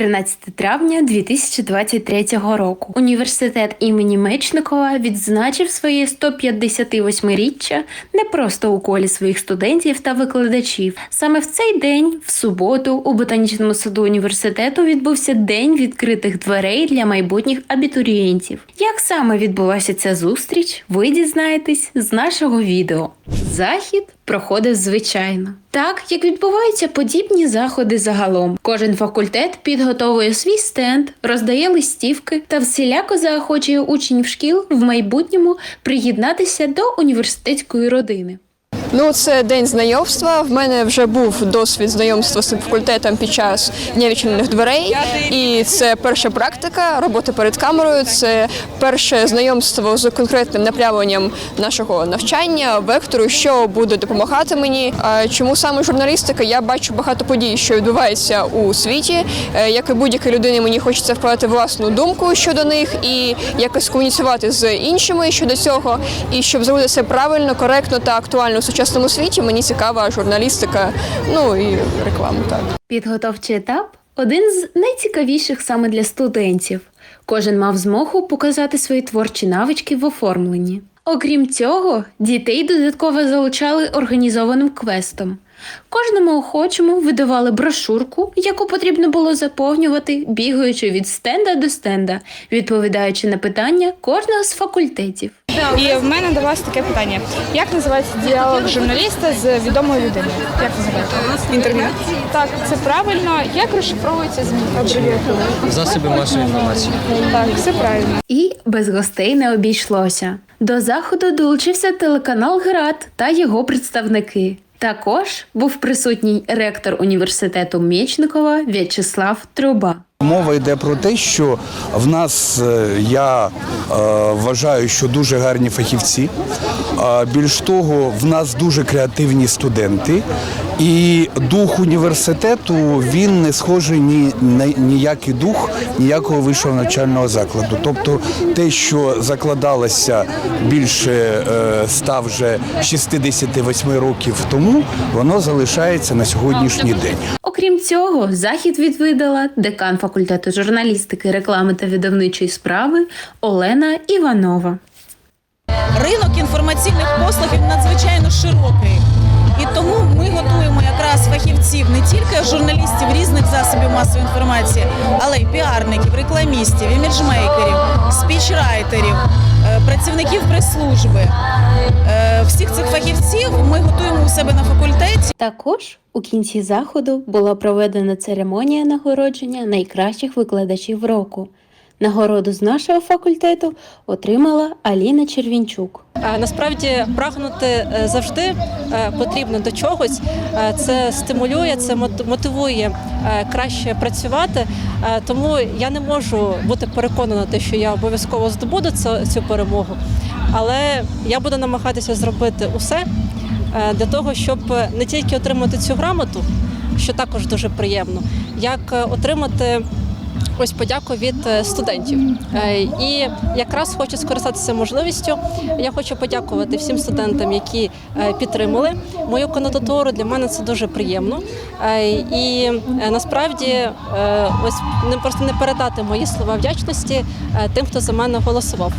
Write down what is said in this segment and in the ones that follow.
13 травня 2023 року. Університет імені Мечникова відзначив своє 158-річчя не просто у колі своїх студентів та викладачів. Саме в цей день, в суботу, у ботанічному саду університету відбувся день відкритих дверей для майбутніх абітурієнтів. Як саме відбулася ця зустріч, ви дізнаєтесь з нашого відео. Захід проходив звичайно. Так, як відбуваються подібні заходи загалом. Кожен факультет підготовує свій стенд, роздає листівки та всіляко заохочує учнів шкіл в майбутньому приєднатися до університетської родини. Ну, це день знайомства. В мене вже був досвід знайомства з факультетом під час дня відчинених дверей. І це перша практика роботи перед камерою. Це перше знайомство з конкретним направленням нашого навчання, вектору, що буде допомагати мені. Чому саме журналістика? Я бачу багато подій, що відбувається у світі. Е, Як і будь-якій людині, мені хочеться вкладати власну думку щодо них і якось комуніцювати з іншими щодо цього. І щоб зробити це правильно, коректно та актуально у сучасному світі, мені цікава журналістика, ну і реклама. Так. Підготовчий етап один з найцікавіших саме для студентів. Кожен мав змогу показати свої творчі навички в оформленні. Окрім цього, дітей додатково залучали організованим квестом. Кожному охочому видавали брошурку, яку потрібно було заповнювати, бігаючи від стенда до стенда, відповідаючи на питання кожного з факультетів. І в мене до вас таке питання: як називається діалог журналіста з відомою людиною? Як називається? Інтерв'ю. Так, це правильно. Як розшифровується змі засоби масової інформації. Так, все правильно. І без гостей не обійшлося. До заходу долучився телеканал Град та його представники. Також був присутній ректор університету Мєчникова В'ячеслав Труба. Мова йде про те, що в нас е, я е, вважаю, що дуже гарні фахівці. А більш того, в нас дуже креативні студенти, і дух університету він не схожий ні на ніякий дух ніякого вищого навчального закладу. Тобто, те, що закладалося більше е, ста вже 68 років тому, воно залишається на сьогоднішній день. Окрім цього, захід відвідала декан факультету журналістики, реклами та видавничої справи Олена Іванова. ринок інформаційних послуг надзвичайно широкий. Фахівців не тільки журналістів різних засобів масової інформації, але й піарників, рекламістів, іміджмейкерів, спічрайтерів, е, працівників прес-служби. Е, Всіх цих фахівців ми готуємо у себе на факультеті. Також у кінці заходу була проведена церемонія нагородження найкращих викладачів року. Нагороду з нашого факультету отримала Аліна Червінчук. Е, Насправді прагнути е, завжди е, потрібно до чогось. Це стимулює, це мотивує краще працювати. Тому я не можу бути переконана, що я обов'язково здобуду цю, перемогу. Але я буду намагатися зробити усе для того, щоб не тільки отримати цю грамоту, що також дуже приємно, як отримати. Ось подяку від е, студентів. Е, І якраз хочу скористатися можливістю. Я хочу подякувати всім студентам, які е, підтримали мою кандидатуру. Для мене це дуже приємно. І насправді ось не просто не передати мої слова вдячності тим, хто за мене голосував.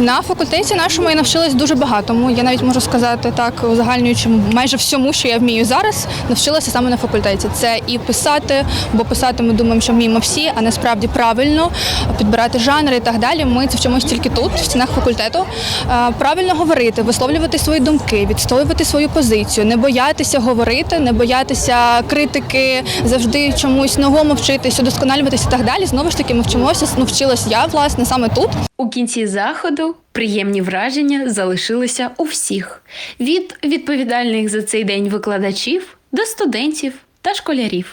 На факультеті нашому я навчилась дуже багатому. Я навіть можу сказати так, узагальнюючи майже всьому, що я вмію зараз, навчилася саме на факультеті. Це і писати, бо писати ми думаємо, що вміємо всі, а насправді правильно підбирати жанри і так далі. Ми це вчимось тільки тут, в стінах факультету. Е, Правильно говорити, висловлювати свої думки, відстоювати свою позицію, не боятися говорити, не боятися критики, завжди чомусь новому вчитись, удосконалюватися і так далі. Знову ж таки, ми вчимося, ну, вчилась я власне саме тут. У кінці заходу приємні враження залишилися у всіх: від відповідальних за цей день викладачів до студентів та школярів.